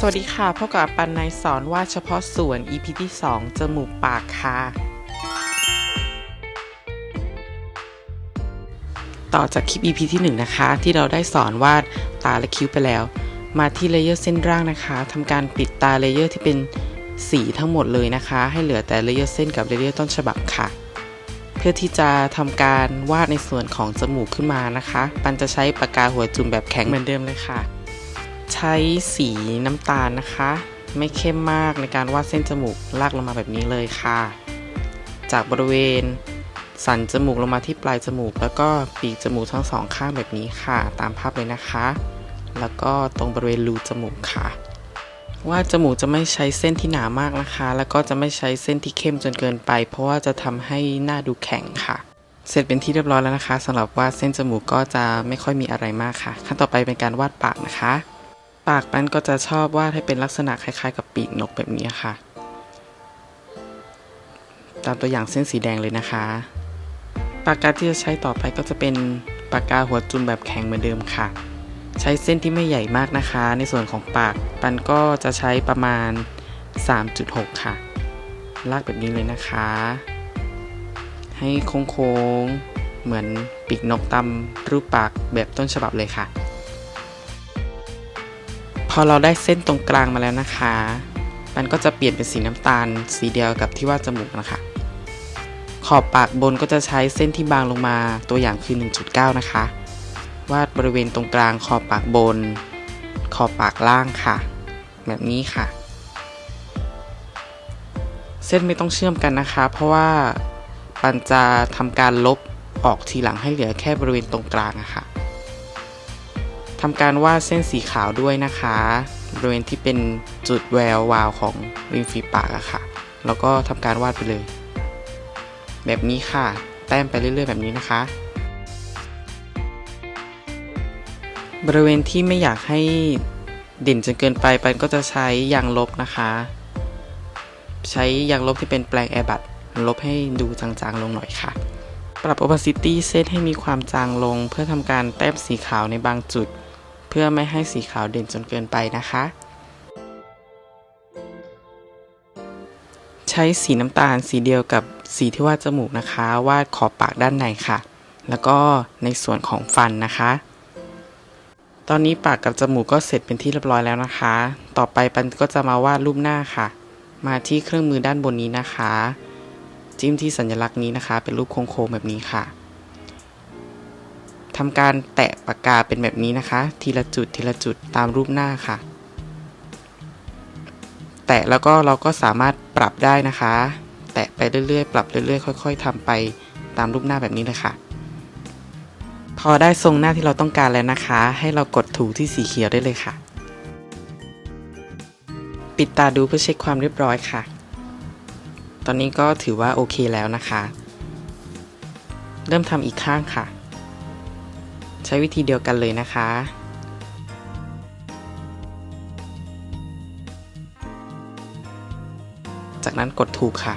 สวัสดีค่ะพบกับปันนายสอนวาดเฉพาะส่วน EP ที่ 2 จมูกปากค่ะ ต่อจากคลิป EP ที่ 1 นะคะ ที่เราได้สอนวาดตาและคิ้วไปแล้ว มาที่เลเยอร์เส้นร่างนะคะทำการปิดตาเลเยอร์ที่เป็นสีทั้งหมดเลยนะคะ ให้เหลือแต่เลเยอร์เส้นกับเลเยอร์ต้นฉบับค่ะ เพื่อที่จะทำการวาดในส่วนของจมูกขึ้นมานะคะ ปันจะใช้ปากกาหัวจุ่มแบบแข็งเหมือนเดิมเลยค่ะ ใช้สีน้ำตาลนะคะ ไม่เข้มมากในการวาดเส้นจมูกลากลงมาแบบนี้เลยค่ะ จากบริเวณสันจมูกลงมาที่ปลายจมูก แล้วก็ปีกจมูกทั้งสองข้างแบบนี้ค่ะ ตามภาพเลยนะคะ แล้วก็ตรงบริเวณรูจมูกค่ะวาดจมูกจะไม่ใช้เส้นที่หนามากนะคะ แล้วก็จะไม่ใช้เส้นที่เข้มจนเกินไป เพราะว่าจะทำให้หน้าดูแข็งค่ะ เสร็จเป็นที่เรียบร้อยแล้วนะคะสำหรับวาดเส้นจมูกก็จะไม่ค่อยมีอะไรมากค่ะ ขั้นต่อไปเป็นการวาดปากนะคะ ปากมันก็จะชอบวาดให้เป็นลักษณะคล้ายๆ กับปีกนกแบบนี้ค่ะ ตามตัวอย่างเส้นสีแดงเลยนะคะ ปากกาที่จะใช้ต่อไปก็จะเป็นปากกาหัวจุ่มแบบแข็งเหมือนเดิมค่ะ ใช้เส้นที่ไม่ใหญ่มากนะคะ ในส่วนของปากปันก็จะใช้ประมาณ 3.6 ค่ะ ลากแบบนี้เลยนะคะ ให้โค้งๆเหมือนปีกนกตามรูปปากแบบต้นฉบับเลยค่ะ อเราได้เส้นตรงกลางมาแล้วนะคะ มันก็จะเปลี่ยนเป็นสีน้ำตาล สีเดียวกับที่วาดจมูกนะคะ ขอบปากบนก็จะใช้เส้นที่บางลงมาตัวอย่างคือ 1.9 นะคะ วาดบริเวณตรงกลางขอบปากบน ขอบปากล่างค่ะ แบบนี้ค่ะ เส้นไม่ต้องเชื่อมกันนะคะ เพราะว่าปันจะทำการลบออกทีหลังให้เหลือแค่บริเวณตรงกลางอะค่ะำการวาดเส้นสีขาวด้วยนะคะบริเวณที่เป็นจุดแวววาวของริมฝีปากอะค่ะ แล้วก็ทำการวาดไปเลย แบบนี้ค่ะ แต้มไปเรื่อยๆ แบบนี้นะคะ บริเวณที่ไม่อยากให้เด่นจนเกินไปปันก็จะใช้ยางลบนะคะ ใช้ยางลบที่เป็นแปลงแอร์บัตลบให้ดูจางๆลงหน่อยค่ะ ปรับ opacity เซตให้มีความจางลงเพื่อทำการแต้มสีขาวในบางจุด พื่อไม่ให้สีขาวเด่นจนเกินไปนะคะ ใช้สีน้ำตาลสีเดียวกับสีที่วาดจมูกนะคะ วาดขอบปากด้านในค่ะ แล้วก็ในส่วนของฟันนะคะ ตอนนี้ปากกับจมูกก็เสร็จเป็นที่เรียบร้อยแล้วนะคะ ต่อไปปันก็จะมาวาดรูปหน้าค่ะ มาที่เครื่องมือด้านบนนี้นะคะ จิ้มที่สัญลักษณ์นี้นะคะ เป็นรูปโค้งๆแบบนี้ค่ะ ทำการแตะปากกาเป็นแบบนี้นะคะ ทีละจุดทีละจุดตามรูปหน้าค่ะ แตะแล้วก็เราก็สามารถปรับได้นะคะ แตะไปเรื่อยๆ ปรับเรื่อยๆ ค่อย ๆทำไปตามรูปหน้าแบบนี้เลยค่ะ พอได้ทรงหน้าที่เราต้องการแล้วนะคะ ให้เรากดถูที่สีเขียวได้เลยค่ะ ปิดตาดูเพื่อเช็คความเรียบร้อยค่ะ ตอนนี้ก็ถือว่าโอเคแล้วนะคะ เริ่มทำอีกข้างค่ะ ใช้วิธีเดียวกันเลยนะคะ จากนั้นกดถูกค่ะ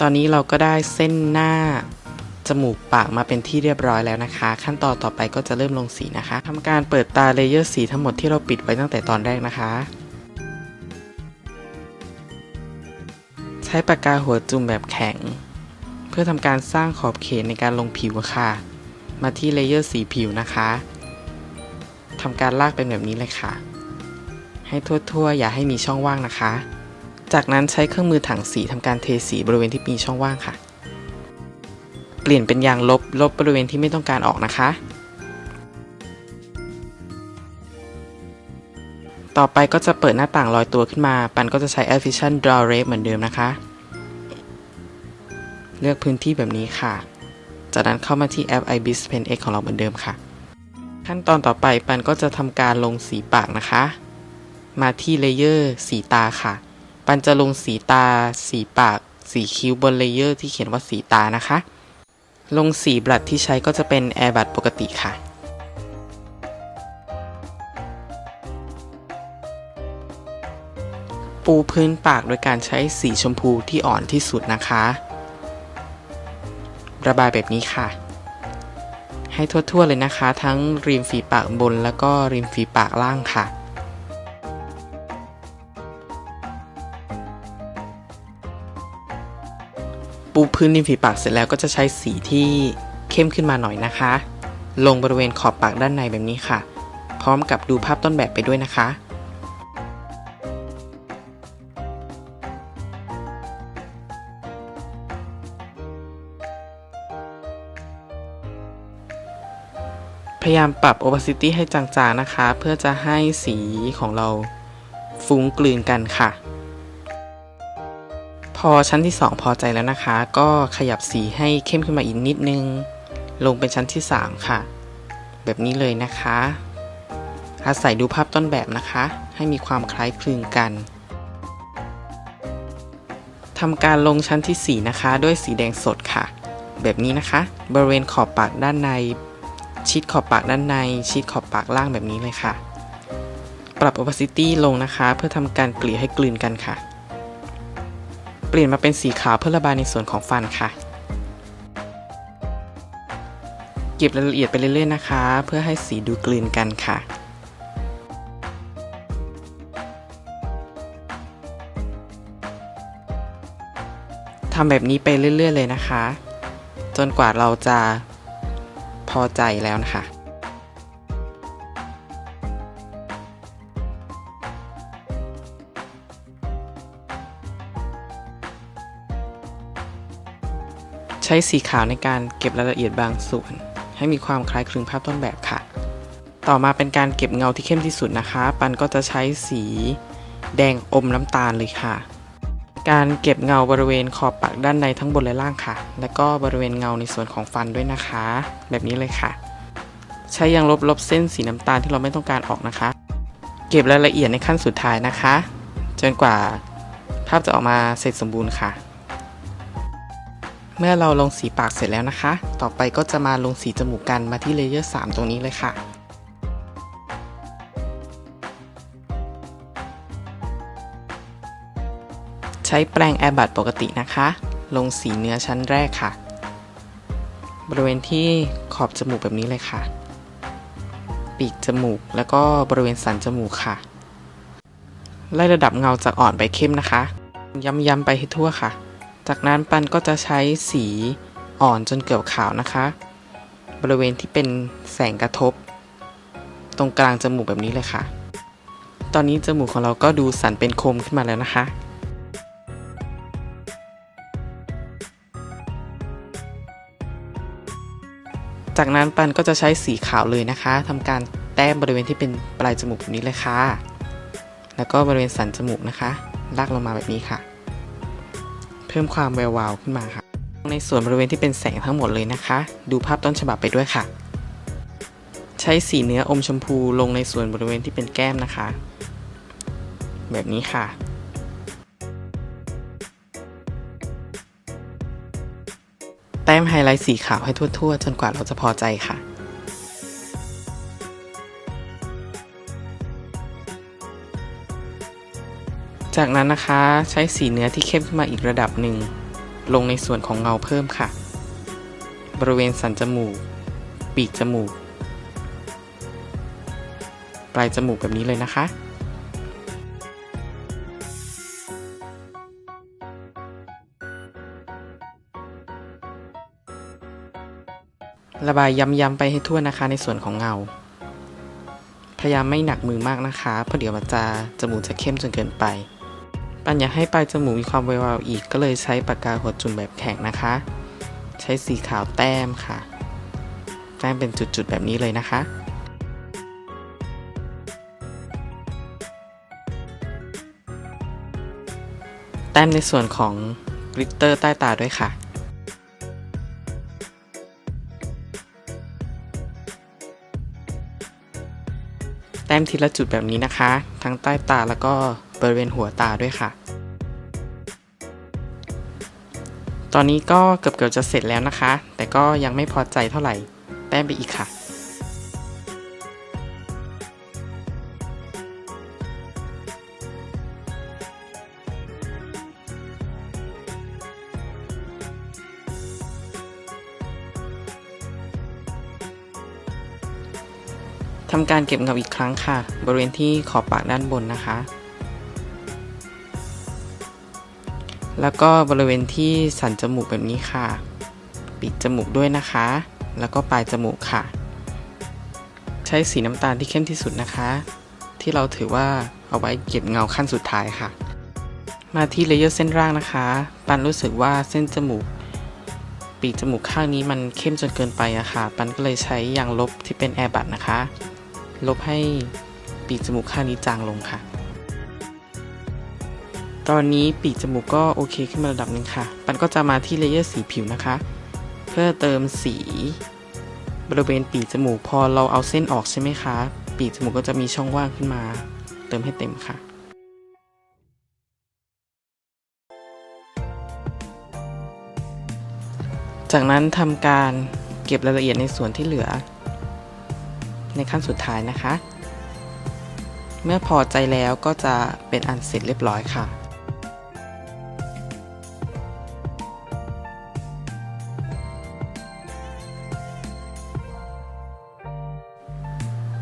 ตอนนี้เราก็ได้เส้นหน้าจมูกปากมาเป็นที่เรียบร้อยแล้วนะคะ ขั้นตอนต่อไปก็จะเริ่มลงสีนะคะทำการเปิดตาเลเยอร์สีทั้งหมดที่เราปิดไว้ตั้งแต่ตอนแรกนะคะ ใช้ปากกาหัวจุ่มแบบแข็ง พื่อทำการสร้างขอบเขตในการลงผิวค่ะ มาที่เลเยอร์สีผิวนะคะทำการลากเป็นแบบนี้เลยค่ะ ให้ทั่วๆ อย่าให้มีช่องว่างนะคะ จากนั้นใช้เครื่องมือถังสีทำการเทสีบริเวณที่มีช่องว่างค่ะ เปลี่ยนเป็นยางลบลบบริเวณที่ไม่ต้องการออกนะคะ ต่อไปก็จะเปิดหน้าต่างลอยตัวขึ้นมา ปันก็จะใช้ a f f i c i a n Draw Ray เหมือนเดิมนะคะ เลือกพื้นที่แบบนี้ค่ะ จากนั้นเข้ามาที่แอป IBIS Pen X ของเราเหมือนเดิมค่ะ ขั้นตอนต่อไปปันก็จะทำการลงสีปากนะคะ มาที่เลเยอร์สีตาค่ะ ปันจะลงสีตา สีปาก สีคิ้วบนเลเยอร์ที่เขียนว่าสีตานะคะ ลงสีบลัดที่ใช้ก็จะเป็นแอร์บัดปกติค่ะปูพื้นปากโดยการใช้สีชมพูที่อ่อนที่สุดนะคะ ระบายแบบนี้ค่ะ ให้ทั่วๆเลยนะคะ ทั้งริมฝีปากบนแล้วก็ริมฝีปากล่างค่ะปูพื้นริมฝีปากเสร็จแล้วก็จะใช้สีที่เข้มขึ้นมาหน่อยนะคะ ลงบริเวณขอบปากด้านในแบบนี้ค่ะ พร้อมกับดูภาพต้นแบบไปด้วยนะคะ พยายามปรับ opacity ให้จางๆนะคะ เพื่อจะให้สีของเราฟุ้งกลืนกันค่ะ พอชั้นที่ 2 พอใจแล้วนะคะ ก็ขยับสีให้เข้มขึ้นมาอีกนิดนึง ลงเป็นชั้นที่ 3 ค่ะ แบบนี้เลยนะคะ อาศัยดูภาพต้นแบบนะคะ ให้มีความคล้ายคลึงกันทำการลงชั้นทีสี่4 นะคะ ด้วยสีแดงสดค่ะ แบบนี้นะคะ บริเวณขอบปากด้านใน ชิดขอบปากด้านใน ชิดขอบปากล่างแบบนี้เลยค่ะ ปรับ opacity ลงนะคะ เพื่อทำการเกลี่ยให้กลืนกันค่ะ เปลี่ยนมาเป็นสีขาวเพื่อระบายในส่วนของฟันค่ะ เก็บรายละเอียดไปเรื่อยๆนะคะ เพื่อให้สีดูกลืนกันค่ะทำแบบนี้ไปเรื่อย ๆ เลยนะคะ จนกว่าเราจะ อใจแล้วนะคะ ใช้สีขาวในการเก็บรายละเอียดบางส่วน ให้มีความคล้ายคลึงภาพต้นแบบค่ะ ต่อมาเป็นการเก็บเงาที่เข้มที่สุดนะคะ ปันก็จะใช้สีแดงอมน้ำตาลเลยค่ะ การเก็บเงาบริเวณขอบปากด้านในทั้งบนและล่างค่ะ และก็บริเวณเงาในส่วนของฟันด้วยนะคะ แบบนี้เลยค่ะ ใช้ยางลบลบเส้นสีน้ำตาลที่เราไม่ต้องการออกนะคะ เก็บรายละเอียดในขั้นสุดท้ายนะคะ จนกว่าภาพจะออกมาเสร็จสมบูรณ์ค่ะ เมื่อเราลงสีปากเสร็จแล้วนะคะ ต่อไปก็จะมาลงสีจมูกกันมาที่เลเยอร์ 3 ตรงนี้เลยค่ะ ใช้แปรงแอร์บัดปกตินะคะ ลงสีเนื้อชั้นแรกค่ะ บริเวณที่ขอบจมูกแบบนี้เลยค่ะ ปีกจมูกแล้วก็บริเวณสันจมูกค่ะ ไล่ระดับเงาจากอ่อนไปเข้มนะคะ ย้ำๆไปให้ทั่วค่ะ จากนั้นปันก็จะใช้สีอ่อนจนเกือบขาวนะคะ บริเวณที่เป็นแสงกระทบ ตรงกลางจมูกแบบนี้เลยค่ะ ตอนนี้จมูกของเราก็ดูสันเป็นคมขึ้นมาแล้วนะคะ จากนั้นปันก็จะใช้สีขาวเลยนะคะทำการแต้มบริเวณที่เป็นปลายจมูกแบบนี้เลยค่ะ แล้วก็บริเวณสันจมูกนะคะ ลากลงมาแบบนี้ค่ะ เพิ่มความแวววาวขึ้นมาค่ะ ในส่วนบริเวณที่เป็นแสงทั้งหมดเลยนะคะ ดูภาพต้นฉบับไปด้วยค่ะ ใช้สีเนื้ออมชมพูลงในส่วนบริเวณที่เป็นแก้มนะคะ แบบนี้ค่ะ แต้มไฮไลท์สีขาวให้ทั่วๆ จนกว่าเราจะพอใจค่ะจากนั้นนะคะใช้สีเนื้อที่เข้มขึ้นมาอีกระดับหนึ่ง ลงในส่วนของเงาเพิ่มค่ะ บริเวณสันจมูก ปีกจมูก ปลายจมูกแบบนี้เลยนะคะ ระบายย้ำๆไปให้ทั่วนะคะในส่วนของเงา พยายามไม่หนักมือมากนะคะเพราะเดี๋ยวมันจะจมูกจะเข้มจนเกินไป ปันอยากให้ปลายจมูกมีความแวววาวอีกก็เลยใช้ปากกาหัวจุ่มแบบแข็งนะคะ ใช้สีขาวแต้มค่ะ แต้มเป็นจุดๆแบบนี้เลยนะคะแต้มในส่วนของกลิตเตอร์ใต้ตาด้วยค่ะ แต้มทีละจุดแบบนี้นะคะ ทั้งใต้ตาแล้วก็บริเวณหัวตาด้วยค่ะ ตอนนี้ก็เกือบๆจะเสร็จแล้วนะคะ แต่ก็ยังไม่พอใจเท่าไหร่ แต้มไปอีกค่ะ ทำการเก็บเงาอีกครั้งค่ะ บริเวณที่ขอบปากด้านบนนะคะ แล้วก็บริเวณที่สันจมูกแบบนี้ค่ะ ปิดจมูกด้วยนะคะ แล้วก็ปลายจมูกค่ะ ใช้สีน้ำตาลที่เข้มที่สุดนะคะ ที่เราถือว่าเอาไว้เก็บเงาขั้นสุดท้ายค่ะ มาที่เลเยอร์เส้นร่างนะคะ ปันรู้สึกว่าเส้นจมูกปีกจมูกข้างนี้มันเข้มจนเกินไปอะค่ะ ปันก็เลยใช้ยางลบที่เป็นแอร์บัตนะคะ ลบให้ปีกจมูกข้างนี้จางลงค่ะ ตอนนี้ปีกจมูกก็โอเคขึ้นมาระดับหนึ่งค่ะปันก็จะมาที่เลเยอร์สีผิวนะคะ เพื่อเติมสีบริเวณปีกจมูกพอเราเอาเส้นออกใช่ไหมคะ ปีกจมูกก็จะมีช่องว่างขึ้นมา เติมให้เต็มค่ะ จากนั้นทำการเก็บรายละเอียดในส่วนที่เหลือ ในขั้นสุดท้ายนะคะ เมื่อพอใจแล้วก็จะเป็นอันเสร็จเรียบร้อยค่ะ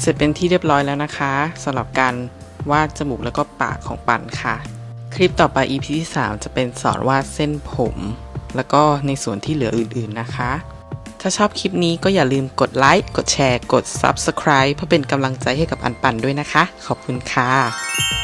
เสร็จเป็นที่เรียบร้อยแล้วนะคะสำหรับการวาดจมูกแล้วก็ปากของปันค่ะ คลิปต่อไป EP ที่ 3 จะเป็นสอนวาดเส้นผม แล้วก็ในส่วนที่เหลืออื่นๆนะคะ ถ้าชอบคลิปนี้ก็อย่าลืมกดไลค์ กดแชร์ กด Subscribe เพื่อเป็นกำลังใจให้กับอันปันด้วยนะคะ ขอบคุณค่ะ